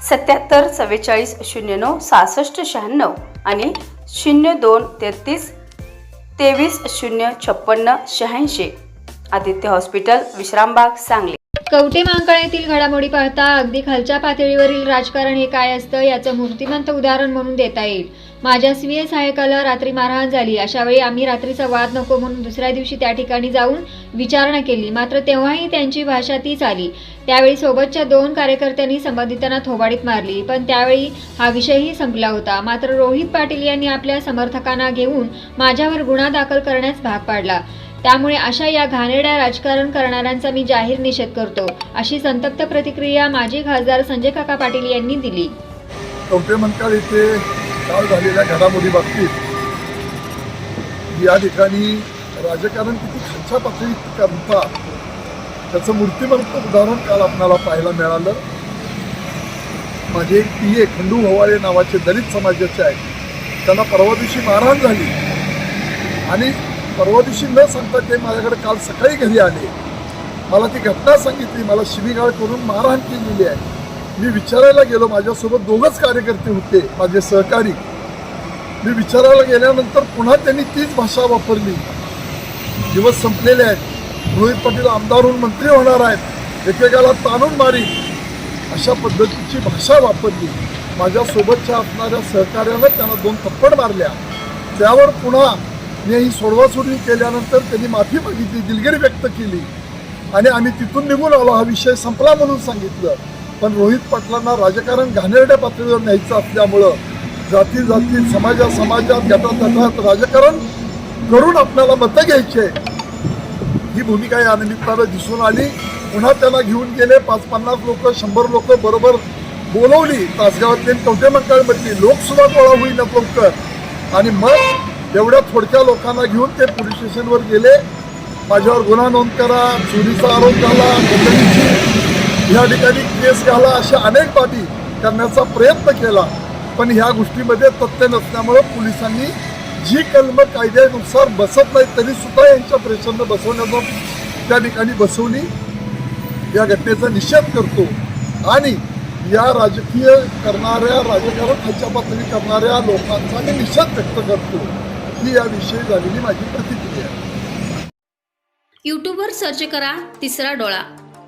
सत्याहत्तर चव्वेचाळीस शून्य नऊ सहासष्ट शहाण्णव आणि शून्य दोन तेहतीस तेवीस शून्य छप्पन्न शहाऐंशी. आदित्य हॉस्पिटल विश्रामबाग सांगली. कवटे मांकळ्यातील घडामोडी पाहता अगदी खालच्या पातळीवरील राजकारण हे काय असतं याचं मूर्तिमंत उदाहरण म्हणून देता येईल. माझ्या स्वीय सहायकाला रात्री मारहाण झाली. अशावेळी आम्ही रात्रीचा वाद नको म्हणून दुसऱ्या दिवशी त्या ठिकाणी जाऊन विचारणा केली. मात्र तेव्हाही त्यांची भाषा तीच आली. त्यावेळी सोबतच्या दोन कार्यकर्त्यांनी संबंधितांना थोबाडीत मारली. पण त्यावेळी हा विषयही संपला होता. मात्र रोहित पाटील यांनी आपल्या समर्थकांना घेऊन माझ्यावर गुन्हा दाखल करण्यास भाग पाडला. त्यामुळे अशा या घाणेरड्या राजकारण करणाऱ्यांचा मी जाहीर निषेध करतो अशी संतप्त प्रतिक्रिया माजी खासदार संजय काका पाटील यांनी दिली. कवठे काल झालेल्या घडामोडी बाबतीत या ठिकाणी राजकारण किती खालच्या पातळीत करता त्याचं मूर्तिमंत उदाहरण काल आपणाला पाहायला मिळालं. माझे एक पी ए खंडू भवाळे नावाचे दलित समाजाचे आहेत. त्यांना परवा दिवशी मारहाण झाली. आणि परवा दिवशी न सांगता ते माझ्याकडे काल सकाळी घरी आले. मला ती घटना सांगितली मला शिवीगाळ करून मारहाण केलेली आहे. मी विचारायला गेलो माझ्यासोबत दोघंच कार्यकर्ते होते माझे सहकारी. मी विचारायला गेल्यानंतर पुन्हा त्यांनी तीच भाषा वापरली. दिवस संपलेले आहेत. रोहित पाटील आमदार होऊन मंत्री होणार आहेत. एकेकाला ताणून मारी अशा पद्धतीची भाषा वापरली. माझ्यासोबतच्या असणाऱ्या सहकार्यानं त्यांना दोन थप्पड मारल्या. त्यावर पुन्हा मी ही सोडवासोडवी केल्यानंतर त्यांनी माफी मागितली दिलगिरी व्यक्त केली. आणि आम्ही तिथून निघून आलो. हा विषय संपला म्हणून सांगितलं. पण रोहित पाटलांना राजकारण घाणेरड्या पातळीवर न्यायचं असल्यामुळं जाती जाती समाजा समाजात गटात गटात राजकारण करून आपल्याला मतं घ्यायचे. ही भूमिका या निमित्तानं दिसून आली. पुन्हा त्यांना घेऊन गेले. पाच पन्नास लोक शंभर लोक बरोबर बोलवली. तासगावातली आणि कवठे मंकाळमधली लोकसुद्धा गोळा होईल लवकर आणि मग एवढ्या थोडक्या लोकांना घेऊन ते पोलीस स्टेशनवर गेले. माझ्यावर गुन्हा नोंद करा. चोरीचा आरोप झाला. या ठिकाणी केस घाला अशा अनेक बाबी करण्याचा प्रयत्न केला. पण ह्या गोष्टीमध्ये तथ्य नसल्यामुळं पोलिसांनी जी कलम कायद्यानुसार बसत नाही तरी सुद्धा यांच्या प्रेशरनं बसवण्याचा त्या ठिकाणी बसवली. या घटनेचा निषेध करतो. आणि या राजकीय करणाऱ्या राजकारण खालच्या पातळी करणाऱ्या लोकांचा मी निषेध व्यक्त करतो. ही याविषयी झालेली माझी प्रतिक्रिया आहे. सर्च करा तिसरा डोळा.